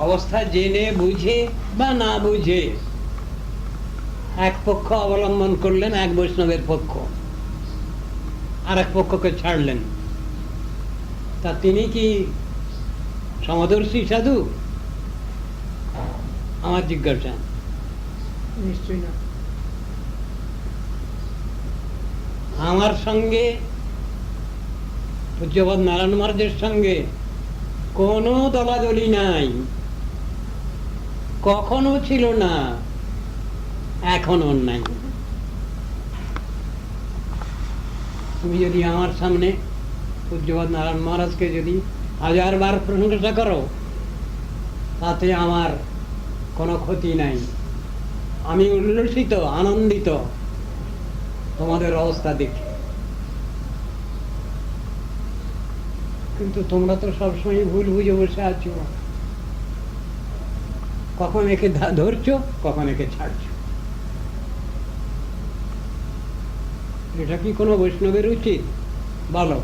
অবস্থা জেনে বুঝে বা না বুঝে এক পক্ষ অবলম্বন করলেন এক বৈষ্ণবের পক্ষ। আর এক পক্ষকে ছাড়লেন। তা তিনি কি সমদর্শী সাধু? আমার জিজ্ঞাসা। নিশ্চয়ই না। আমার সঙ্গে পূজ্যবাদ নারায়ণ মহারাজের সঙ্গে কোনো দলাদলি নাই। কখনো ছিল না, এখনও নাই। তুমি যদি আমার সামনে পূজ্যবাদ নারায়ণ মহারাজকে যদি হাজার বার প্রশংসা করো, তাতে আমার কোনো ক্ষতি নাই। আমি উল্লসিত, আনন্দিত, তোমাদের অবস্থা দেখে। কিন্তু তোমরা তো সবসময় ভুল বুঝে বসে আছো কখন একে ধরছো, কখন একে ছাড়ছো। এটা কি কোনো বৈষ্ণবের উচিত? বলো।